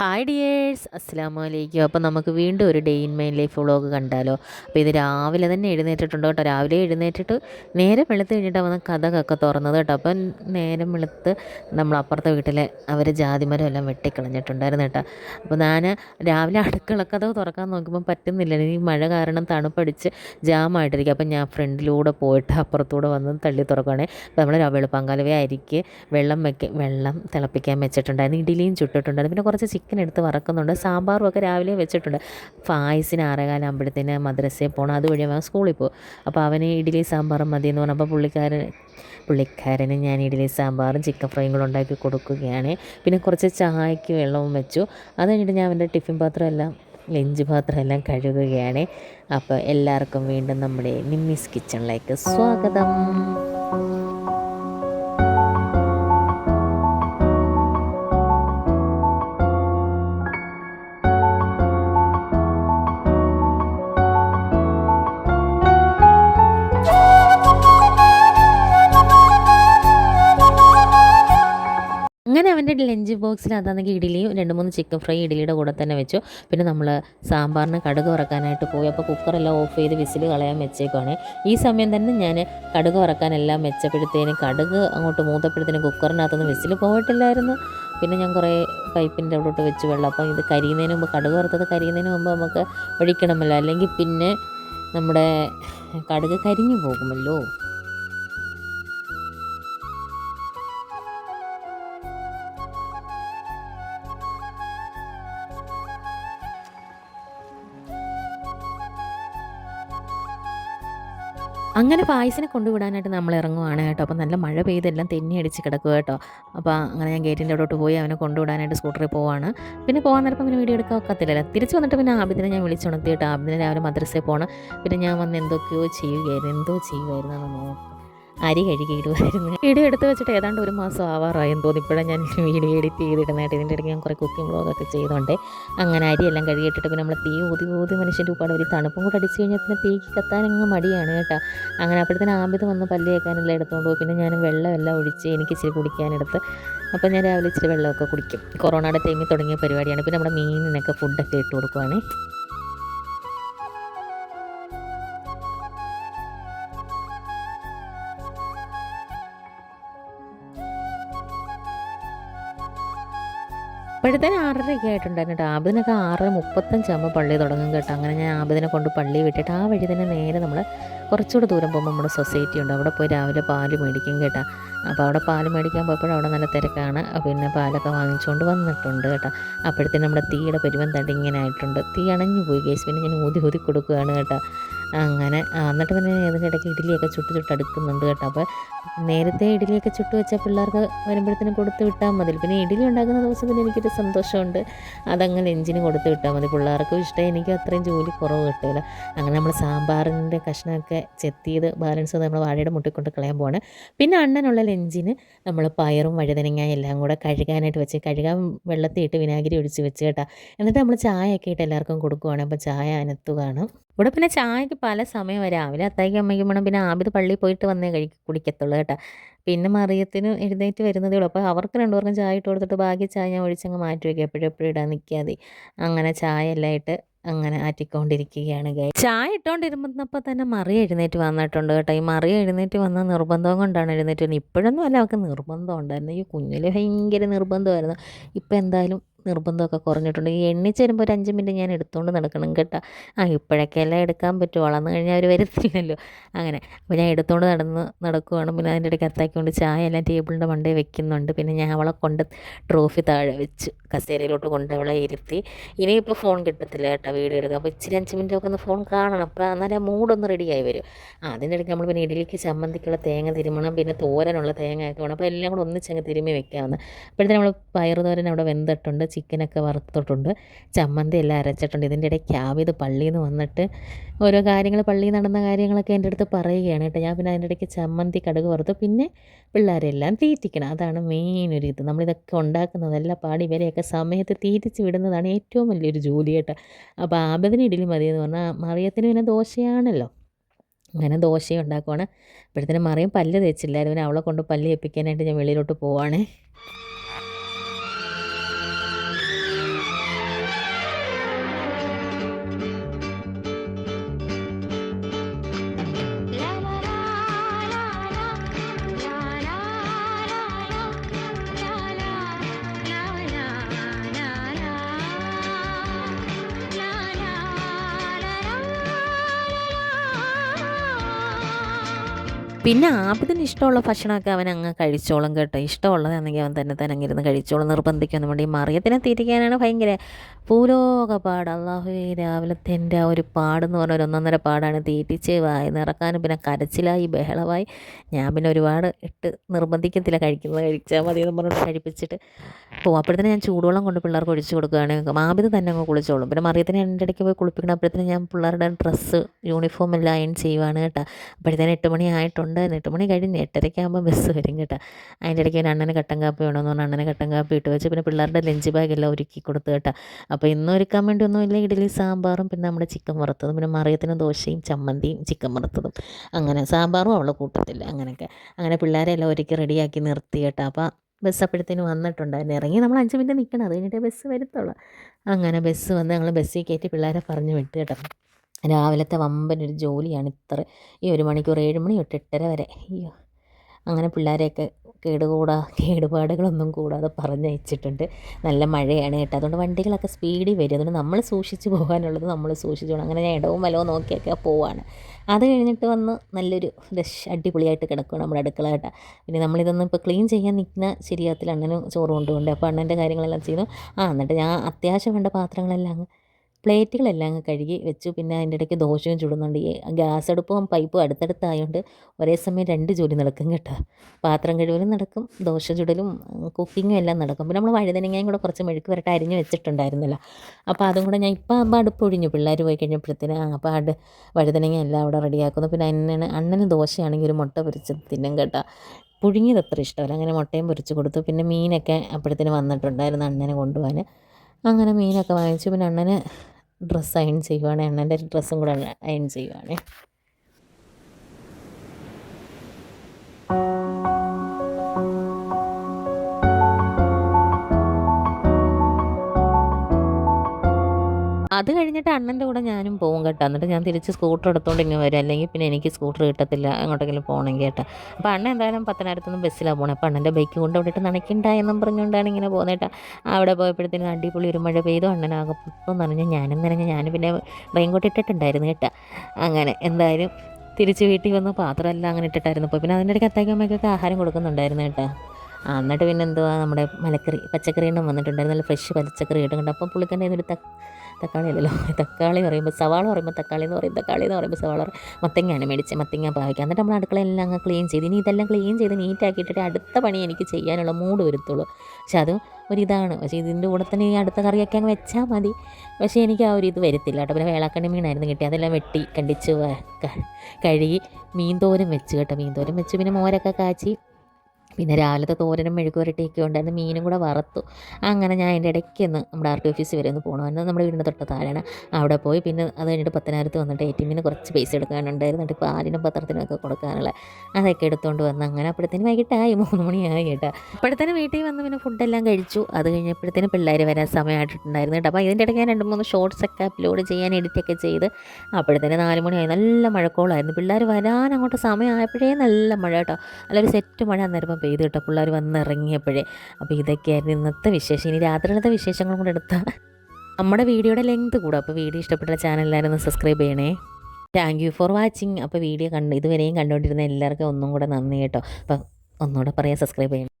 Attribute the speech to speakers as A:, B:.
A: Hi dears അസ്സാം വലൈക്കും അപ്പോൾ നമുക്ക് വീണ്ടും ഒരു day in mine life vlog കണ്ടാലോ? അപ്പോൾ ഇത് രാവിലെ തന്നെ എഴുന്നേറ്റിട്ടുണ്ട് കേട്ടോ. രാവിലെ എഴുന്നേറ്റിട്ട് നേരെ വെളുത്ത് കഴിഞ്ഞിട്ട് വന്ന കഥകൊക്കെ തുറന്നത് കേട്ടോ. അപ്പം നേരം വെളുത്ത് നമ്മൾ അപ്പുറത്തെ വീട്ടിലെ അവർ ജാതിമരം എല്ലാം വെട്ടിക്കളഞ്ഞിട്ടുണ്ടായിരുന്നു കേട്ടോ. അപ്പോൾ ഞാൻ രാവിലെ അടുക്കള കഥ തുറക്കാൻ നോക്കുമ്പോൾ പറ്റുന്നില്ല. ഈ മഴ കാരണം തണുപ്പടിച്ച് ജാമായിട്ടിരിക്കും. അപ്പം ഞാൻ ഫ്രണ്ടിലൂടെ പോയിട്ട് അപ്പുറത്തൂടെ വന്ന് തള്ളി തുറക്കുകയാണെങ്കിൽ അപ്പോൾ നമ്മൾ വെളുപ്പാങ്കാലവേ അരിക്ക് വെള്ളം വെക്ക വെള്ളം തിളപ്പിക്കാൻ വെച്ചിട്ടുണ്ടായിരുന്നു. ഇഡിലിയും ചുട്ടിട്ടുണ്ടായിരുന്നു. പിന്നെ കുറച്ച് ചിക്കൻ എടുത്ത് വറക്കുന്നുണ്ട്. സാമ്പാറും ഒക്കെ രാവിലെ വെച്ചിട്ടുണ്ട്. ഫായസിന് ആറേകാലാകുമ്പോഴത്തേന് മദ്രസയിൽ പോകണം അതുവഴി അവൻ സ്കൂളിൽ പോകും. അപ്പോൾ അവന് ഇഡ്ഡലി സാമ്പാറും മതി എന്ന് പറഞ്ഞപ്പോൾ പുള്ളിക്കാരൻ പുള്ളിക്കാരന് ഞാൻ ഇഡ്ഡലി സാമ്പാറും ചിക്കൻ ഫ്രൈയും കൂടെ ഉണ്ടാക്കി കൊടുക്കുകയാണ്. പിന്നെ കുറച്ച് ചായക്ക് വെള്ളവും വെച്ചു. അത് കഴിഞ്ഞിട്ട് ഞാൻ അവന്റെ ടിഫിൻ പാത്രം എല്ലാം ലഞ്ച് പാത്രം എല്ലാം കഴുകുകയാണ്. അപ്പോൾ എല്ലാവർക്കും വീണ്ടും നമ്മുടെ നിമ്മിസ് കിച്ചണിലേക്ക് സ്വാഗതം. അങ്ങനെ അവന്റെ ലഞ്ച് ബോക്സിൽ അതാണെങ്കിൽ ഇഡ്ഡലിയും രണ്ട് മൂന്ന് ചിക്കൻ ഫ്രൈ ഇഡ്ഡലിയുടെ കൂടെ തന്നെ വെച്ചു. പിന്നെ നമ്മൾ സാമ്പാറിന് കടുക് വറക്കാനായിട്ട് പോയി. അപ്പോൾ കുക്കറെല്ലാം ഓഫ് ചെയ്ത് വിസിൽ കളയാൻ വെച്ചേക്കുവാണ്. ഈ സമയം തന്നെ ഞാൻ കടുക് വറക്കാനെല്ലാം വെച്ചപ്പോഴത്തേനും കടുക് അങ്ങോട്ട് മൂത്തപ്പോഴത്തേനും കുക്കറിനകത്തൊന്നും വിസിൽ പോയിട്ടില്ലായിരുന്നു. പിന്നെ ഞാൻ കുറേ പൈപ്പിന്റെ അവിടോട്ട് വെച്ച് വെള്ളം. അപ്പം ഇത് കരിയുന്നതിന് മുമ്പ് കടുക് വറുത്തത് കരിയുന്നതിന് മുമ്പ് നമുക്ക് ഒഴിക്കണമല്ലോ. അല്ലെങ്കിൽ പിന്നെ നമ്മുടെ കടുക് കരിഞ്ഞു പോകുമല്ലോ. അങ്ങനെ പായസിനെ കൊണ്ടുവിടാനായിട്ട് നമ്മൾ ഇറങ്ങുവാണ് കേട്ടോ. അപ്പോൾ നല്ല മഴ പെയ്തെല്ലാം തെന്നി അടിച്ച് കിടക്കുക കേട്ടോ. അപ്പോൾ അങ്ങനെ ഞാൻ ഗേറ്റിന്റെ അവിടോട്ട് പോയി അവനെ കൊണ്ടുവിടാനായിട്ട് സ്കൂട്ടറിൽ പോവാണ്. പിന്നെ പോകാൻ നേരപ്പം പിന്നെ വീഡിയോ എടുക്കാൻ ഒക്കത്തില്ലല്ലോ. തിരിച്ച് വന്നിട്ട് പിന്നെ ആബിദിനെ ഞാൻ വിളിച്ചുണർത്തി കേട്ടോ. ആബിദിനെ രാവിലെ മദ്രസയിൽ പോകണം പിന്നെ ഞാൻ വന്ന് എന്തൊക്കെയോ ചെയ്യുകയായിരുന്നു. എന്തോ ചെയ്യുമായിരുന്നു എന്ന് നോക്കാം. അരി കഴുകിയിടുമായിരുന്നു. ഇടി എടുത്ത് വെച്ചിട്ട് ഏതാണ്ട് ഒരു മാസം ആവാറായെന്ന് തോന്നി ഇപ്പോഴാണ് ഞാൻ വീഡിയോ എഡിറ്റ് ചെയ്തിടുന്നതായിട്ട്. ഇതിന്റെ ഇടയ്ക്ക് ഞാൻ കുറേ കുക്കിംഗ് വ്ളോഗൊക്കെ ചെയ്തുകൊണ്ട് അങ്ങനെ അരിയെല്ലാം കഴുകിയിട്ടിട്ട് പിന്നെ നമ്മൾ തീ ഊതി ഊതി മനുഷ്യന്റെ ഉപ്പാട് ഒരു തണുപ്പും കൂടെ അടിച്ച് കഴിഞ്ഞാൽ പിന്നെ തീക്ക് കത്താൻ അങ്ങ് മടിയാണ് കേട്ടോ. അങ്ങനെ അപ്പോഴത്തേന് ആമ്പിത് വന്ന് പല്ല് കേൾക്കാനെല്ലാം എടുത്തുകൊണ്ട് പോയി. പിന്നെ ഞാൻ വെള്ളമെല്ലാം ഒഴിച്ച് എനിക്ക് ഇച്ചിരി കുടിക്കാനെടുത്ത് അപ്പോൾ ഞാൻ രാവിലെ ഇച്ചിരി വെള്ളമൊക്കെ കുടിക്കും. കൊറോണയുടെ ടൈമിൽ തുടങ്ങിയ പരിപാടിയാണ്. പിന്നെ നമ്മുടെ മീനിനൊക്കെ ഫുഡൊക്കെ ഇട്ട് കൊടുക്കുവാണേ. അപ്പോഴത്തേന് ആറരയൊക്കെ ആയിട്ടുണ്ടായിരുന്നു കേട്ടോ. ആബിദിനൊക്കെ ആറ് മുപ്പത്തഞ്ചാകുമ്പോൾ പള്ളി തുടങ്ങും കേട്ടോ. അങ്ങനെ ഞാൻ ആബിദിനെ കൊണ്ട് പള്ളി വിട്ടിട്ട് ആ വഴി തന്നെ നേരെ നമ്മൾ കുറച്ചുകൂടെ ദൂരം പോകുമ്പോൾ നമ്മുടെ സൊസൈറ്റി ഉണ്ട്. അവിടെ പോയി രാവിലെ പാൽ മേടിക്കും കേട്ടോ. അപ്പോൾ അവിടെ പാൽ മേടിക്കാൻ പോയപ്പോൾ അവിടെ നല്ല തിരക്കാണ്. പിന്നെ പാലൊക്കെ വാങ്ങിച്ചുകൊണ്ട് വന്നിട്ടുണ്ട് കേട്ടോ. അപ്പോഴത്തേനും നമ്മുടെ തീയുടെ പെരുവൻ തട്ടി ഇങ്ങനെ ആയിട്ടുണ്ട്. തീ അണഞ്ഞു പോയി കേസ് പിന്നെ ഞാൻ ഊതി ഊതി കൊടുക്കുകയാണ് കേട്ടോ. അങ്ങനെ എന്നിട്ട് പിന്നെ ഇതിന്റെ ഇടയ്ക്ക് ഇഡ്ഡലിയൊക്കെ ചുട്ട് ചുട്ട് അടുക്കുന്നുണ്ട് കേട്ടോ. അപ്പോൾ നേരത്തെ ഇഡ്ഡലിയൊക്കെ ചുട്ട് വെച്ചാൽ പിള്ളേർക്ക് വരുമ്പോഴത്തേനും കൊടുത്ത് വിട്ടാൽ മതി. പിന്നെ ഇഡ്ഡലി ഉണ്ടാക്കുന്ന ദിവസം പിന്നെ എനിക്കൊരു സന്തോഷമുണ്ട്. അതങ്ങനെ എഞ്ചിന് കൊടുത്ത് വിട്ടാൽ മതി. പിള്ളേർക്കും ഇഷ്ടം. എനിക്കും അത്രയും ജോലി കുറവ് കിട്ടില്ല അങ്ങനെ നമ്മൾ സാമ്പാറിന്റെ കഷ്ണമൊക്കെ ചെത്തിയത് ബാലൻസ് നമ്മൾ വാഴയുടെ മുട്ടിക്കൊണ്ട് കളയാൻ പോവാണ്. പിന്നെ അണ്ണനുള്ള ലഞ്ചിന് നമ്മൾ പയറും വഴുതനങ്ങ എല്ലാം കൂടെ കഴുകാനായിട്ട് വെച്ച് കഴുകാൻ വെള്ളത്തിൽ ഇട്ട് വിനാഗിരി ഒഴിച്ച് വെച്ച് കേട്ടോ. എന്നിട്ട് നമ്മൾ ചായയൊക്കെ ഇട്ട് എല്ലാവർക്കും കൊടുക്കുവാണ്. അപ്പോൾ ചായ കാണും. ഇവിടെ പിന്നെ ചായക്ക് പല സമയം രാവിലെ അത്തായിക്ക് അമ്മയ്ക്കും വേണം പിന്നെ ആബിത് പള്ളിയിൽ പോയിട്ട് വന്നേ കഴി കുടിക്കത്തുള്ളൂ കേട്ടോ. പിന്നെ മറിയത്തിന് എഴുന്നേറ്റ് വരുന്നതേ ഉള്ളൂ. അപ്പോൾ അവർക്ക് രണ്ടുപേർക്കും ചായ ഇട്ട് കൊടുത്തിട്ട് ബാക്കി ചായ ഞാൻ ഒഴിച്ചങ്ങ് മാറ്റി വയ്ക്കുക എപ്പോഴും എപ്പോഴും ഇടാൻ നിൽക്കാതെ അങ്ങനെ ചായ എല്ലാം ഇട്ട് അങ്ങനെ ആറ്റിക്കൊണ്ടിരിക്കുകയാണ് ഗൈ ചായ ഇട്ടുകൊണ്ടിരുന്നപ്പോൾ തന്നെ മറി എഴുന്നേറ്റ് വന്നിട്ടുണ്ട് കേട്ടോ. ഈ മറി എഴുന്നേറ്റ് വന്ന നിർബന്ധം കൊണ്ടാണ് എഴുന്നേറ്റ് വന്നത്. ഇപ്പോഴൊന്നും അല്ല അവൾക്ക് നിർബന്ധം ഉണ്ടായിരുന്നു. ഈ കുഞ്ഞിൽ ഭയങ്കര നിർബന്ധമായിരുന്നു. ഇപ്പം എന്തായാലും നിർബന്ധമൊക്കെ കുറഞ്ഞിട്ടുണ്ട്. ഈ എണ്ണിച്ച് വരുമ്പോൾ ഒരു അഞ്ച് മിനിറ്റ് ഞാൻ എടുത്തുകൊണ്ട് നടക്കണം കേട്ടോ. ആ ഇപ്പോഴൊക്കെ എല്ലാം എടുക്കാൻ പറ്റും. വളർന്നു കഴിഞ്ഞാൽ അവർ വരത്തില്ലല്ലോ. അങ്ങനെ. അപ്പോൾ ഞാൻ എടുത്തുകൊണ്ട് നടന്ന് നടക്കുവാണ്. പിന്നെ അതിന്റെ ഇടയ്ക്ക് അത്താക്കിക്കൊണ്ട് ചായ എല്ലാം ടേബിളിന്റെ മണ്ടേ വെക്കുന്നുണ്ട്. പിന്നെ ഞാൻ അവളെ കൊണ്ട് ട്രോഫി താഴെ വെച്ച്. കസേരയിലോട്ട് കൊണ്ട് അവളെ ഇരുത്തി. ഇനിയിപ്പോൾ ഫോൺ കിട്ടത്തില്ല കേട്ടോ വീഡിയോ എടുക്കുക അപ്പോൾ ഇച്ചിരി അഞ്ച് മിനിറ്റ് ഒക്കെ ഒന്ന് ഫോൺ കാണണം. അപ്പോൾ അന്നേരം മൂഡൊന്ന് റെഡിയായി വരും. ആ അതിന്റെ ഇടയ്ക്ക് നമ്മൾ പിന്നെ ഇഡലിക്ക് ചമ്മന്തിക്കുള്ള തേങ്ങ തിരുമണം. പിന്നെ തോരനുള്ള തേങ്ങ ഒക്കെ വേണം. അപ്പോൾ എല്ലാം കൂടെ ഒന്നിച്ചങ്ങ് തിരുമ്മി വെക്കാവുന്ന. അപ്പോഴത്തേനും നമ്മൾ പയറ് തോരൻ അവിടെ വെന്തിട്ടുണ്ട്. ചിക്കനൊക്കെ വറുത്തിട്ടുണ്ട്. ചമ്മന്തി എല്ലാം അരച്ചിട്ടുണ്ട്. ഇതിന്റെ ഇടയ്ക്ക് ആവിത് പള്ളിയിൽ നിന്ന് വന്നിട്ട് ഓരോ കാര്യങ്ങൾ പള്ളിയിൽ നടന്ന കാര്യങ്ങളൊക്കെ എന്റെ അടുത്ത് പറയുകയാണ് കേട്ടോ. ഞാൻ പിന്നെ അതിന്റെ ഇടയ്ക്ക് ചമ്മന്തി കടുക് വറുത്തു. പിന്നെ പിള്ളേരെല്ലാം തീറ്റിക്കണം. അതാണ് മെയിൻ ഒരു ഇത്. നമ്മളിതൊക്കെ ഉണ്ടാക്കുന്നതല്ല പാടി ഇവരെയൊക്കെ സമയത്ത് തീറ്റിച്ച് വിടുന്നതാണ് ഏറ്റവും വലിയൊരു ജോലി കേട്ടോ. അപ്പോൾ ആബദിന് ഇഡലി മതി എന്ന് പറഞ്ഞാൽ മറിയത്തിന് പിന്നെ ദോശയാണല്ലോ. അങ്ങനെ ദോശ ഉണ്ടാക്കുവാണ്. അപ്പോഴത്തേനും മറിയം പല്ല് തേച്ചില്ലായിരുന്നു അവളെ കൊണ്ട് പല്ല് ഏൽപ്പിക്കാനായിട്ട് ഞാൻ വെളിയിലോട്ട് പോവാണേ. പിന്നെ ആബിദിന് ഇഷ്ടമുള്ള ഭക്ഷണമൊക്കെ അവൻ അങ്ങ് കഴിച്ചോളും കേട്ടോ. ഇഷ്ടമുള്ളതാണെങ്കിൽ അവൻ തന്നെ തന്നെ അങ്ങിരുന്ന് കഴിച്ചോളും നിർബന്ധിക്കൊന്നും വേണ്ടി. മറിയത്തിനെ തിരിക്കാനാണ് ഭയങ്കര പൂലോക പാട്. അള്ളാഹു രാവിലത്തെ എന്റെ ആ ഒരു പാടെന്ന് പറഞ്ഞ ഒരു ഒന്നൊന്നര പാടാണ് തീറ്റിച്ച് വായി നിറക്കാനും പിന്നെ കരച്ചിലായി ബഹളമായി. ഞാൻ പിന്നെ ഒരുപാട് ഇട്ട് നിർബന്ധിക്കത്തില്ല കഴിക്കുന്നത്. കഴിച്ചാൽ മതി എന്ന് പറഞ്ഞിട്ട് കഴിപ്പിച്ചിട്ട് പോകും അപ്പോഴത്തേനും ഞാൻ ചൂടുവെള്ളം കൊണ്ട് പിള്ളേർക്ക് ഒഴിച്ച് കൊടുക്കുകയാണ് മാബിത് തന്നെ അങ്ങ് കുളിച്ചോളും. പിന്നെ മറിയത്തിനെ എന്റെ ഇടയ്ക്ക് പോയി കുളിപ്പിക്കണം. അപ്പോഴത്തേനും ഞാൻ പിള്ളേരുടെ ഡ്രസ്സ് യൂണിഫോം എല്ലാം അയൺ ചെയ്യുവാണ് കേട്ടോ. അപ്പോഴത്തേനും എട്ട് മണി ആയിട്ടുണ്ട്. എട്ട് മണി കഴിഞ്ഞ് എട്ടരയ്ക്കാകുമ്പോൾ ബസ് വരും കേട്ടോ. അതിന്റെ ഇടയ്ക്ക് ഒരു അണ്ണന് കട്ടൻ കാപ്പി വേണമെന്ന് പറഞ്ഞാൽ അണ്ണന് കട്ടൻ കാപ്പി ഇട്ട് വെച്ച് പിന്നെ പിള്ളേരുടെ ലഞ്ച് ബാഗ് എല്ലാം ഒരുക്കി കൊടുത്ത് കേട്ടോ. അപ്പോൾ ഇന്ന് ഒരുക്കാൻ വേണ്ടി ഒന്നുമില്ല ഇഡ്ഡലി സാമ്പാറും പിന്നെ നമ്മുടെ ചിക്കൻ വറുത്തതും പിന്നെ മറിയത്തിന് ദോശയും ചമ്മന്തിയും ചിക്കൻ വറുത്തതും. അങ്ങനെ സാമ്പാറും അവളെ കൂട്ടത്തില്ല അങ്ങനെയൊക്കെ. അങ്ങനെ പിള്ളേരെ എല്ലാം ഒരുക്കി റെഡിയാക്കി നിർത്തി കേട്ടോ. അപ്പോൾ ബസ് അപ്പോഴത്തേന് വന്നിട്ടുണ്ടായിരുന്നു ഇറങ്ങി നമ്മൾ അഞ്ച് മിനിറ്റ് നിൽക്കണം അത് കഴിഞ്ഞിട്ടേ ബസ് വരത്തുള്ളൂ. അങ്ങനെ ബസ് വന്ന് ഞങ്ങൾ ബസ്സിൽ കയറ്റി പിള്ളേരെ പറഞ്ഞു വിട്ട് കേട്ടോ. രാവിലത്തെ വമ്പനൊരു ജോലിയാണ് ഇത്ര. ഈ ഒരു മണിക്കൂർ ഏഴ് മണി തൊട്ട് എട്ടര വരെ. അയ്യോ. അങ്ങനെ പിള്ളേരെയൊക്കെ കേടുകൂടാ കേടുപാടുകളൊന്നും കൂടാതെ പറഞ്ഞയച്ചിട്ടുണ്ട് നല്ല മഴയാണ് കേട്ടോ. അതുകൊണ്ട് വണ്ടികളൊക്കെ സ്പീഡിൽ വരും. അതുകൊണ്ട് നമ്മൾ സൂക്ഷിച്ച് പോകാനുള്ളത് നമ്മൾ സൂക്ഷിച്ചു പോകണം. അങ്ങനെ ഞാൻ ഇടവും വലവും നോക്കിയൊക്കെ പോവാണ്. അത് കഴിഞ്ഞിട്ട് വന്ന് നല്ലൊരു ഡഷ് അടിപൊളിയായിട്ട് കിടക്കുകയാണ് നമ്മുടെ അടുക്കള കേട്ടോ. പിന്നെ നമ്മളിതൊന്നും ഇപ്പോൾ ക്ലീൻ ചെയ്യാൻ നിൽക്കുന്ന ശരിയാത്തിൽ അണ്ണനും ചോറ് കൊണ്ടുപോകണ്ടേ അപ്പോൾ അണ്ണന്റെ കാര്യങ്ങളെല്ലാം ചെയ്യുന്നു. ആ എന്നിട്ട് ഞാൻ അത്യാവശ്യം വേണ്ട പാത്രങ്ങളെല്ലാം അങ്ങ് പ്ലേറ്റുകളെല്ലാം കഴുകി വെച്ചു. പിന്നെ അതിന്റെ ഇടയ്ക്ക് ദോശയും ചുടുന്നുണ്ട്. ഗ്യാസ് അടുപ്പും പൈപ്പും അടുത്തടുത്തായതുകൊണ്ട് ഒരേ സമയം രണ്ട് ജോലി നടക്കും കേട്ടോ. പാത്രം കഴുകലും നടക്കും ദോശ ചുടലും കുക്കിങ്ങും എല്ലാം നടക്കും. പിന്നെ നമ്മൾ വഴുതനങ്ങയും കൂടെ കുറച്ച് മെഴുക്ക് വരട്ട് അരിഞ്ഞ് വെച്ചിട്ടുണ്ടായിരുന്നല്ലോ. അപ്പോൾ അതും കൂടെ ഞാൻ ആകുമ്പോൾ അടുപ്പ് ഒഴിഞ്ഞു. പിള്ളേർ പോയി കഴിഞ്ഞപ്പോഴത്തേന് അപ്പോൾ അട് വഴുതനങ്ങ എല്ലാം അവിടെ റെഡിയാക്കുന്നു. പിന്നെ അന്നന് അണ്ണന് ദോശയാണെങ്കിൽ ഒരു മുട്ട പൊരിച്ച് തിന്നും കേട്ടോ. പുഴുങ്ങിയത് അത്ര ഇഷ്ടമല്ല. അങ്ങനെ മുട്ടയും പൊരിച്ച് കൊടുത്തു. പിന്നെ മീനൊക്കെ അപ്പോഴത്തേന് വന്നിട്ടുണ്ടായിരുന്നു അണ്ണനെ കൊണ്ടുപോകാൻ അങ്ങനെ മീനൊക്കെ വാങ്ങിച്ചു. പിന്നെ അണ്ണന് ഡ്രസ്സ് അയൺ ചെയ്യുവാണ് അണ്ണന്റെ ഡ്രസ്സും കൂടെ അയൺ ചെയ്യുവാണ്. അത് കഴിഞ്ഞിട്ട് അണ്ണന്റെ കൂടെ ഞാനും പോകും കേട്ടോ. എന്നിട്ട് ഞാൻ തിരിച്ച് സ്കൂട്ടർ എടുത്തുകൊണ്ട് ഇങ്ങനെ വരും. അല്ലെങ്കിൽ പിന്നെ എനിക്ക് സ്കൂട്ടർ കിട്ടത്തില്ല. അങ്ങോട്ടെങ്കിലും പോകണമെങ്കിൽ കേട്ടോ. അപ്പോൾ അണ്ണൻ എന്തായാലും പത്തനായിരത്തൊന്നും ബസ്സിലാണ് പോകണം അപ്പോൾ അണ്ണന്റെ ബൈക്ക് കൊണ്ട് അവിടെ ഇട്ട് നനയ്ക്കണ്ടായെന്നും പറഞ്ഞുകൊണ്ടാണ് ഇങ്ങനെ പോകുന്നത് കേട്ടോ. അവിടെ പോയപ്പോഴത്തേനും അടിപൊളി ഒരു മഴ പെയ്തു. അണ്ണനാകെ പുറത്തും നനഞ്ഞ് ഞാനും നനഞ്ഞ് ഞാൻ പിന്നെ റെയിൻകോട്ട് ഇട്ടിട്ടുണ്ടായിരുന്നു കേട്ടോ. അങ്ങനെ എന്തായാലും തിരിച്ച് വീട്ടിൽ വന്ന് പാത്രമെല്ലാം അങ്ങനെ ഇട്ടിട്ടായിരുന്നു പോയി. പിന്നെ അതിന്റെ ഇടയ്ക്ക് അത്താക്കും അമ്മയ്ക്കൊക്കെ ആഹാരം കൊടുക്കുന്നുണ്ടായിരുന്നു കേട്ടോ. എന്നിട്ട് പിന്നെ എന്തുവാ നമ്മുടെ മലക്കറി പച്ചക്കറി എണ്ണം വന്നിട്ടുണ്ടായിരുന്നു നല്ല ഫ്രഷ് പച്ചക്കറി കിട്ടുന്നുണ്ട് അപ്പോൾ പുള്ളിക്കാന്റെ ഒരു തക്കാളി അല്ലല്ലോ. തക്കാളി പറയുമ്പോൾ സവാള പറയുമ്പോൾ തക്കാളി എന്ന് പറയും. തക്കാളി എന്ന് പറയുമ്പോൾ സവാള മത്തങ്ങയാണ് മേടിച്ചത് മത്തങ്ങ പാവിക്കുക എന്നിട്ട് നമ്മൾ അടുക്കളയെല്ലാം അങ്ങ് ക്ലീൻ ചെയ്ത് ഇനി ഇതെല്ലാം ക്ലീൻ ചെയ്ത് നീറ്റാക്കിയിട്ടിട്ട് അടുത്ത പണി എനിക്ക് ചെയ്യാനുള്ള മൂഡ് വരുത്തുള്ളൂ. പക്ഷെ അത് ഒരിതാണ് പക്ഷേ ഇതിന്റെ കൂടെ തന്നെ ഈ അടുത്ത കറിയൊക്കെ അങ്ങ് വെച്ചാൽ മതി. പക്ഷേ എനിക്ക് ആ ഒരു ഇത് വരത്തില്ല കേട്ടോ. പിന്നെ വേളാക്കണ്ണി മീനായിരുന്നു കിട്ടി അതെല്ലാം വെട്ടി കണ്ടിച്ച് കഴുകി മീൻ വെച്ച് കേട്ടോ. മീൻ വെച്ച്. പിന്നെ മോരൊക്കെ കാച്ചി പിന്നെ രാവിലത്തെ തോരനും മെഴുകുവരട്ടിയൊക്കെ ഉണ്ടായിരുന്നു. മീനും കൂടെ വറുത്തു. അങ്ങനെ ഞാൻ അതിന്റെ ഇടയ്ക്ക് ഒന്ന് നമ്മുടെ ആർ ടി ഓഫീസിൽ വരെ ഒന്ന് പോകണമെന്ന് നമ്മുടെ വീടിന്റെ തൊട്ട് താഴെയാണ്. അവിടെ പോയി പിന്നെ അത് കഴിഞ്ഞിട്ട് പത്തനായിരത്ത് വന്നിട്ട് എ ടി എമ്മിന് കുറച്ച് പൈസ എടുക്കാനുണ്ടായിരുന്നു. എന്നിട്ട് പാലിനും പത്രത്തിനും ഒക്കെ കൊടുക്കാനുള്ള അതൊക്കെ എടുത്തുകൊണ്ട് വന്ന് അങ്ങനെ അപ്പോഴത്തേനും വൈകിട്ടായി. മൂന്ന് മണിയായി കേട്ടോ. അപ്പോഴത്തേനും വീട്ടിൽ വന്ന് പിന്നെ ഫുഡെല്ലാം കഴിച്ചു. അത് കഴിഞ്ഞപ്പോഴത്തേനും പിള്ളേർ വരാൻ സമയമായിട്ടുണ്ടായിരുന്നു കേട്ടോ. അപ്പോൾ ഇതിന്റെ ഇടയ്ക്ക് ഞാൻ രണ്ട് മൂന്ന് ഷോർട്സ് ഒക്കെ അപ്ലോഡ് ചെയ്യാൻ എഡിറ്റൊക്കെ ചെയ്ത് അപ്പോഴത്തേനും നാല് മണിയായി. നല്ല മഴക്കോളായിരുന്നു. പിള്ളേർ വരാൻ അങ്ങോട്ട് സമയമായപ്പോഴേ നല്ല മഴ കേട്ടോ. നല്ലൊരു സെറ്റ് മഴ അന്നേരം പെയ്ത് കേട്ടോ. പിള്ളേർ വന്നിറങ്ങിയപ്പോഴേ. അപ്പോൾ ഇതൊക്കെയായിരുന്നു ഇന്നത്തെ വിശേഷം. ഇനി രാത്രിയിലത്തെ വിശേഷങ്ങളും കൂടെ എടുത്താൽ നമ്മുടെ വീഡിയോയുടെ ലെങ്ത് കൂടും. അപ്പോൾ വീഡിയോ ഇഷ്ടപ്പെട്ട ചാനൽ സബ്സ്ക്രൈബ് ചെയ്യണേ. താങ്ക് യു ഫോർ വാച്ചിങ് അപ്പോൾ വീഡിയോ കണ്ട് ഇതുവരെയും കണ്ടുകൊണ്ടിരുന്ന എല്ലാവർക്കും ഒന്നും കൂടെ നന്ദി കേട്ടോ. അപ്പം ഒന്നുകൂടെ പറയാം സബ്സ്ക്രൈബ് ചെയ്യണം.